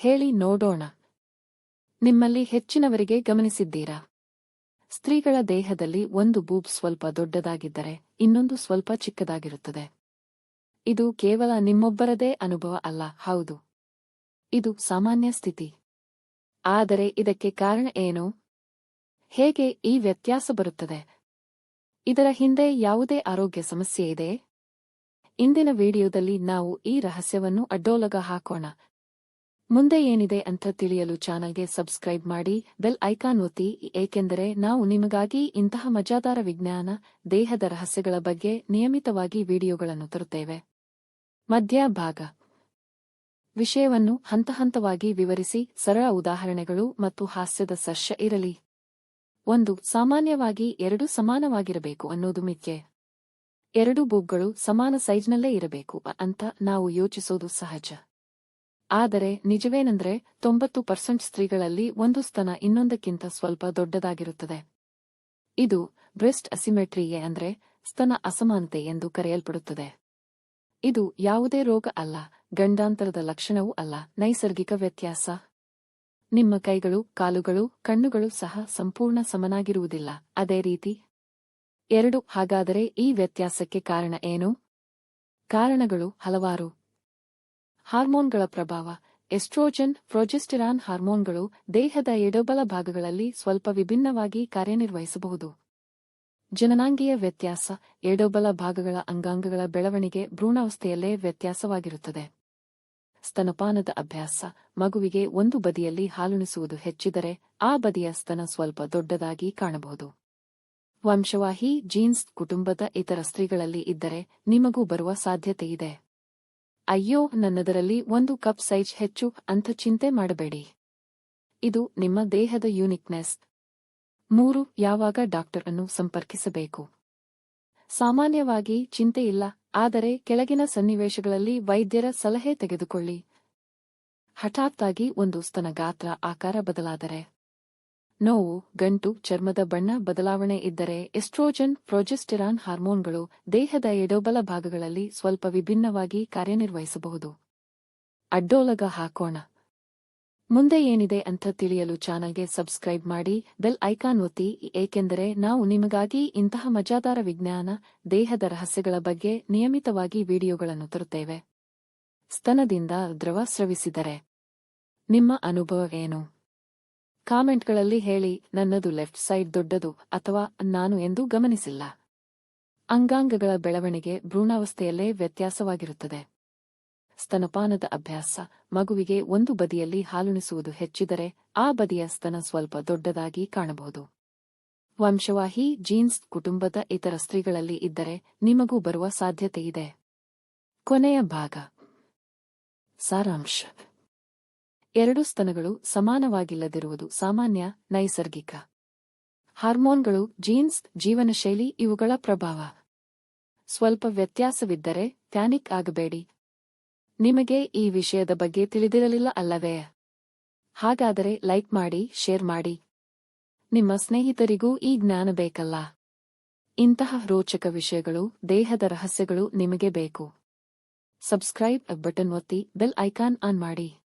ಹೇಳಿ ನೋಡೋಣ. ನಿಮ್ಮಲ್ಲಿ ಹೆಚ್ಚಿನವರಿಗೆ ಗಮನಿಸಿದ್ದೀರಾ? ಸ್ತ್ರೀಗಳ ದೇಹದಲ್ಲಿ ಒಂದು ಬೂಬ್ ಸ್ವಲ್ಪ ದೊಡ್ಡದಾಗಿದ್ದರೆ ಇನ್ನೊಂದು ಸ್ವಲ್ಪ ಚಿಕ್ಕದಾಗಿರುತ್ತದೆ. ಇದು ಕೇವಲ ನಿಮ್ಮೊಬ್ಬರದೇ ಅನುಭವ ಅಲ್ಲ, ಹೌದು. ಇದು ಸಾಮಾನ್ಯ ಸ್ಥಿತಿ. ಆದರೆ ಇದಕ್ಕೆ ಕಾರಣ ಏನು? ಹೇಗೆ ಈ ವ್ಯತ್ಯಾಸ ಬರುತ್ತದೆ? ಇದರ ಹಿಂದೆ ಯಾವುದೇ ಆರೋಗ್ಯ ಸಮಸ್ಯೆ ಇದೆ? ಇಂದಿನ ವಿಡಿಯೋದಲ್ಲಿ ನಾವು ಈ ರಹಸ್ಯವನ್ನು ಅಡ್ಡೋಲಗ ಹಾಕೋಣ. ಮುಂದೆ ಏನಿದೆ ಅಂತ ತಿಳಿಯಲು ಚಾನಲ್ಗೆ ಸಬ್ಸ್ಕ್ರೈಬ್ ಮಾಡಿ, ಬೆಲ್ ಐಕಾನ್ ಒತ್ತಿ, ಏಕೆಂದರೆ ನಾವು ನಿಮಗಾಗಿ ಇಂತಹ ಮಜಾದಾರ ವಿಜ್ಞಾನ, ದೇಹದ ರಹಸ್ಯಗಳ ಬಗ್ಗೆ ನಿಯಮಿತವಾಗಿ ವಿಡಿಯೋಗಳನ್ನು ತರುತ್ತೇವೆ. ಮಧ್ಯ ಭಾಗ. ವಿಷಯವನ್ನು ಹಂತ ಹಂತವಾಗಿ ವಿವರಿಸಿ, ಸರಳ ಉದಾಹರಣೆಗಳು ಮತ್ತು ಹಾಸ್ಯದ ಸರ್ಷ ಇರಲಿ. ಒಂದು, ಸಾಮಾನ್ಯವಾಗಿ ಎರಡು ಸಮಾನವಾಗಿರಬೇಕು ಅನ್ನೋದು ಮಿಥ್ಯೆ. ಎರಡು ಬೂಬ್ಗಳು ಸಮಾನ ಸೈಜ್ನಲ್ಲೇ ಇರಬೇಕು ಅಂತ ನಾವು ಯೋಚಿಸೋದು ಸಹಜ. ಆದರೆ ನಿಜವೇನೆಂದರೆ ತೊಂಬತ್ತು ಪರ್ಸೆಂಟ್ ಸ್ತ್ರೀಗಳಲ್ಲಿ ಒಂದು ಸ್ತನ ಇನ್ನೊಂದಕ್ಕಿಂತ ಸ್ವಲ್ಪ ದೊಡ್ಡದಾಗಿರುತ್ತದೆ. ಇದು ಬ್ರೆಸ್ಟ್ ಅಸಿಮೆಟ್ರಿಯೆ ಅಂದರೆ ಸ್ತನ ಅಸಮಾನತೆ ಎಂದು ಕರೆಯಲ್ಪಡುತ್ತದೆ. ಇದು ಯಾವುದೇ ರೋಗ ಅಲ್ಲ, ಗಂಡಾಂತರದ ಲಕ್ಷಣವೂ ಅಲ್ಲ, ನೈಸರ್ಗಿಕ ವ್ಯತ್ಯಾಸ. ನಿಮ್ಮ ಕೈಗಳು, ಕಾಲುಗಳು, ಕಣ್ಣುಗಳು ಸಹ ಸಂಪೂರ್ಣ ಸಮನಾಗಿರುವುದಿಲ್ಲ, ಅದೇ ರೀತಿ. ಎರಡು, ಹಾಗಾದರೆ ಈ ವ್ಯತ್ಯಾಸಕ್ಕೆ ಕಾರಣ ಏನು? ಕಾರಣಗಳು ಹಲವಾರು. ಹಾರ್ಮೋನ್ಗಳ ಪ್ರಭಾವ. ಎಸ್ಟ್ರೋಜನ್, ಪ್ರೊಜೆಸ್ಟಿರಾನ್ ಹಾರ್ಮೋನ್ಗಳು ದೇಹದ ಎಡಬಲ ಭಾಗಗಳಲ್ಲಿ ಸ್ವಲ್ಪ ವಿಭಿನ್ನವಾಗಿ ಕಾರ್ಯನಿರ್ವಹಿಸಬಹುದು. ಜನನಾಂಗೀಯ ವ್ಯತ್ಯಾಸ, ಎಡಬಲ ಭಾಗಗಳ ಅಂಗಾಂಗಗಳ ಬೆಳವಣಿಗೆ ಭ್ರೂಣಾವಸ್ಥೆಯಲ್ಲೇ ವ್ಯತ್ಯಾಸವಾಗಿರುತ್ತದೆ. ಸ್ತನಪಾನದ ಅಭ್ಯಾಸ, ಮಗುವಿಗೆ ಒಂದು ಬದಿಯಲ್ಲಿ ಹಾಲುಣಿಸುವುದು ಹೆಚ್ಚಿದರೆ ಆ ಬದಿಯ ಸ್ತನ ಸ್ವಲ್ಪ ದೊಡ್ಡದಾಗಿ ಕಾಣಬಹುದು. ವಂಶವಾಹಿ, ಜೀನ್ಸ್, ಕುಟುಂಬದ ಇತರ ಸ್ತ್ರೀಗಳಲ್ಲಿ ಇದ್ದರೆ ನಿಮಗೂ ಬರುವ ಸಾಧ್ಯತೆಯಿದೆ. ಅಯ್ಯೋ, ನನ್ನದರಲ್ಲಿ ಒಂದು ಕಪ್ ಸೈಜ್ ಹೆಚ್ಚು ಅಂತ ಚಿಂತೆ ಮಾಡಬೇಡಿ. ಇದು ನಿಮ್ಮ ದೇಹದ ಯೂನಿಕ್ನೆಸ್ ಮೂರು, ಯಾವಾಗ ಡಾಕ್ಟರ್ ಅನ್ನು ಸಂಪರ್ಕಿಸಬೇಕು? ಸಾಮಾನ್ಯವಾಗಿ ಚಿಂತೆಯಿಲ್ಲ ಆದರೆ ಕೆಳಗಿನ ಸನ್ನಿವೇಶಗಳಲ್ಲಿ ವೈದ್ಯರ ಸಲಹೆ ತೆಗೆದುಕೊಳ್ಳಿ. ಹಠಾತ್ತಾಗಿ ಒಂದು ಸ್ತನ ಗಾತ್ರ ಆಕಾರ ಬದಲಾದರೆ. ನೋವು, ಗಂಟು, ಚರ್ಮದ ಬಣ್ಣ ಬದಲಾವಣೆ ಇದ್ದರೆ ಎಸ್ಟ್ರೋಜನ್, ಪ್ರೊಜೆಸ್ಟಿರಾನ್ ಹಾರ್ಮೋನ್ಗಳು ದೇಹದ ಎಡೋಬಲ ಭಾಗಗಳಲ್ಲಿ ಸ್ವಲ್ಪ ವಿಭಿನ್ನವಾಗಿ ಕಾರ್ಯನಿರ್ವಹಿಸಬಹುದು. ಅಡ್ಡೋಲಗ ಹಾಕೋಣ. ಮುಂದೆ ಏನಿದೆ ಅಂತ ತಿಳಿಯಲು ಚಾನಲ್ಗೆ ಸಬ್ಸ್ಕ್ರೈಬ್ ಮಾಡಿ, ಬೆಲ್ ಐಕಾನ್ ಒತ್ತಿ, ಏಕೆಂದರೆ ನಾವು ನಿಮಗಾಗಿ ಇಂತಹ ಮಜಾದಾರ ವಿಜ್ಞಾನ, ದೇಹದ ರಹಸ್ಯಗಳ ಬಗ್ಗೆ ನಿಯಮಿತವಾಗಿ ವಿಡಿಯೋಗಳನ್ನು ತರುತ್ತೇವೆ. ಸ್ತನದಿಂದ ದ್ರವ ಸ್ರವಿಸಿದರೆ ನಿಮ್ಮ ಅನುಭವ ಏನು? ಕಾಮೆಂಟ್ಗಳಲ್ಲಿ ಹೇಳಿ, ನನ್ನದು ಲೆಫ್ಟ್ ಸೈಡ್ ದೊಡ್ಡದು ಅಥವಾ ನಾನು ಎಂದು ಗಮನಿಸಿಲ್ಲ. ಅಂಗಾಂಗಗಳ ಬೆಳವಣಿಗೆ ಭ್ರೂಣಾವಸ್ಥೆಯಲ್ಲೇ ವ್ಯತ್ಯಾಸವಾಗಿರುತ್ತದೆ. ಸ್ತನಪಾನದ ಅಭ್ಯಾಸ, ಮಗುವಿಗೆ ಒಂದು ಬದಿಯಲ್ಲಿ ಹಾಲುಣಿಸುವುದು ಹೆಚ್ಚಿದರೆ ಆ ಬದಿಯ ಸ್ತನ ಸ್ವಲ್ಪ ದೊಡ್ಡದಾಗಿ ಕಾಣಬಹುದು. ವಂಶವಾಹಿ, ಜೀನ್ಸ್, ಕುಟುಂಬದ ಇತರ ಸ್ತ್ರೀಗಳಲ್ಲಿ ಇದ್ದರೆ ನಿಮಗೂ ಬರುವ ಸಾಧ್ಯತೆಯಿದೆ. ಕೊನೆಯ ಭಾಗ. ಸಾರಾಂಶ. ಎರಡು ಸ್ತನಗಳು ಸಮಾನವಾಗಿಲ್ಲದಿರುವುದು ಸಾಮಾನ್ಯ, ನೈಸರ್ಗಿಕ. ಹಾರ್ಮೋನ್ಗಳು, ಜೀನ್ಸ್, ಜೀವನಶೈಲಿ ಇವುಗಳ ಪ್ರಭಾವ. ಸ್ವಲ್ಪ ವ್ಯತ್ಯಾಸವಿದ್ದರೆ ಪ್ಯಾನಿಕ್ ಆಗಬೇಡಿ. ನಿಮಗೆ ಈ ವಿಷಯದ ಬಗ್ಗೆ ತಿಳಿದಿರಲಿಲ್ಲ ಅಲ್ಲವೇ? ಹಾಗಾದರೆ ಲೈಕ್ ಮಾಡಿ, ಶೇರ್ ಮಾಡಿ. ನಿಮ್ಮ ಸ್ನೇಹಿತರಿಗೂ ಈ ಜ್ಞಾನ ಬೇಕಲ್ಲ? ಇಂತಹ ರೋಚಕ ವಿಷಯಗಳು, ದೇಹದ ರಹಸ್ಯಗಳು ನಿಮಗೆ ಬೇಕು. ಸಬ್ಸ್ಕ್ರೈಬ್ ಬಟನ್ ಒತ್ತಿ ಬೆಲ್ ಐಕಾನ್ ಆನ್ ಮಾಡಿ.